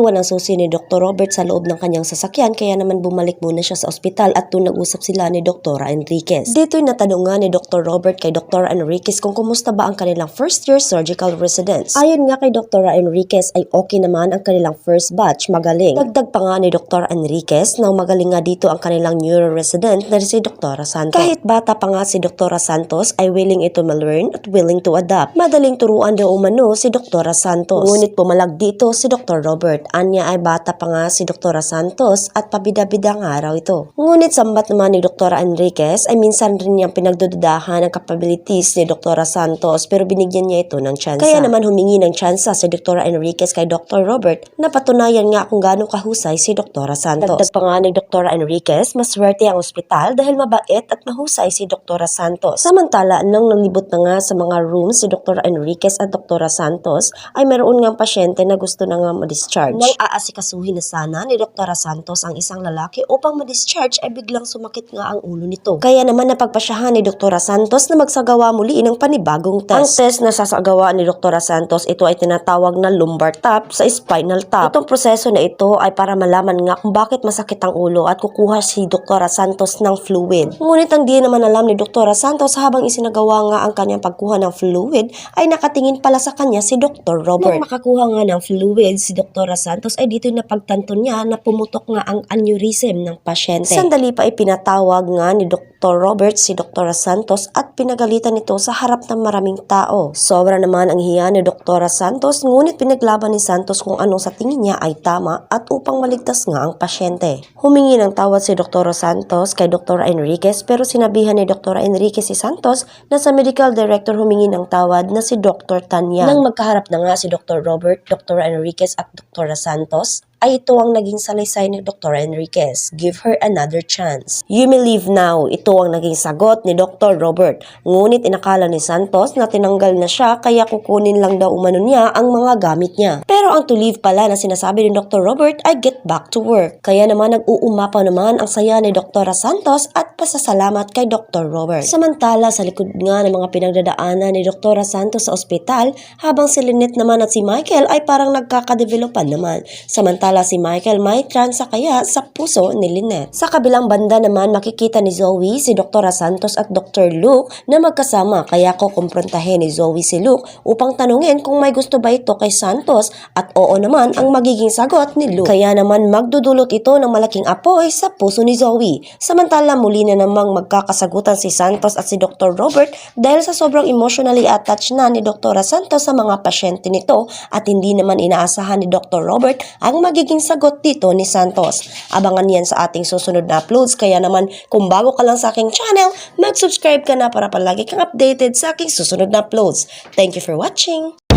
iniwan ang susi ni Dr. Robert sa loob ng kanyang sasakyan kaya naman bumalik muna siya sa ospital at doon nag-usap sila ni Dr. Enriquez. Dito'y natanungan ni Dr. Robert kay Dr. Enriquez kung kumusta ba ang kanilang first year surgical residence. Ayon nga kay Dr. Enriquez ay okay naman ang kanilang first batch, magaling. Dagdag pa nga ni Dr. Enriquez na magaling nga dito ang kanilang neuro resident na si Dr. Santos. Kahit bata pa nga si Dr. Santos ay willing ito ma-learn at willing to adapt. Madaling turuan daw umano si Dr. Santos. Ngunit pumalag dito si Dr. Robert. Anya ay bata pa nga si Dr. Santos at pabida-bida nga ito. Ngunit sambat naman ni Dr. Enriquez ay minsan rin niyang pinagdududahan ang capabilities ni Dr. Santos pero binigyan niya ito ng tsansa. Kaya naman humingi ng tsansa si Dr. Enriquez kay Dr. Robert na patunayan nga kung gaano kahusay si Dr. Santos. Dagdag pa nga ni Dr. Enriquez, maswerte ang ospital dahil mabait at mahusay si Dr. Santos. Samantala, nang nalibot na nga sa mga rooms si Dr. Enriquez at Dr. Santos, ay meron nga pasyente na gusto na nga ma-discharge. Nang aasikasuhin na sana ni Dr. Santos ang isang lalaki upang ma-discharge ay biglang sumakit nga ang ulo nito. Kaya naman napagpasyahan ni Dr. Santos na magsagawa muli ng panibagong test. Ang test na sasagawa ni Dr. Santos, ito ay tinatawag na lumbar tap sa spinal tap. Itong proseso na ito ay para malaman nga kung bakit masakit ang ulo at kukuha si Dr. Santos ng fluid. Ngunit ang di naman alam ni Dr. Santos habang isinagawa nga ang kanyang pagkuha ng fluid ay nakatingin pala sa kanya si Dr. Robert. Nang makakuha nga ng fluid si Dr. Santos ay dito napagtanto niya na pumutok nga ang aneurysm ng pasyente. Sandali pa ipinatawag nga ni Dr. Robert si Dr. Santos at pinagalitan ito sa harap ng maraming tao. Sobra naman ang hiya ni Dr. Santos ngunit pinaglaban ni Santos kung anong sa tingin niya ay tama at upang maligtas nga ang pasyente. Humingi ng tawad si Dr. Santos kay Dr. Enriquez pero sinabihan ni Dr. Enriquez si Santos na sa medical director humingi ng tawad na si Dr. Tanya. Nang magkaharap na nga si Dr. Robert, Dr. Enriquez at Dr. Santos, ay ito ang naging salaysay ni Dr. Enriquez. Give her another chance. You may leave now. Ito ang naging sagot ni Dr. Robert. Ngunit inakala ni Santos na tinanggal na siya kaya kukunin lang daw umano niya ang mga gamit niya. Pero ang to leave pala na sinasabi ni Dr. Robert ay get back to work. Kaya naman nag-uumapaw naman ang saya ni Dr. Santos at pasasalamat kay Dr. Robert. Samantala sa likod nga ng mga pinagdadaanan ni Dr. Santos sa ospital habang si Lynette naman at si Michael ay parang nagkakadevelopan naman. Samantala si Michael may transa kaya sa puso ni Lynette. Sa kabilang banda naman makikita ni Zoe si Dr. Santos at Dr. Luke na magkasama kaya ko kumprontahin ni Zoe si Luke upang tanungin kung may gusto ba ito kay Santos at oo naman ang magiging sagot ni Luke. Kaya naman magdudulot ito ng malaking apoy sa puso ni Zoe. Samantala muli na namang magkakasagutan si Santos at si Dr. Robert dahil sa sobrang emotionally attached na ni Dr. Santos sa mga pasyente nito at hindi naman inaasahan ni Dr. Robert ang magiging sagot dito ni Santos. Abangan yan sa ating susunod na uploads kaya naman kung bago ka lang sa aking channel, mag-subscribe ka na para palagi kang updated sa aking susunod na uploads. Thank you for watching!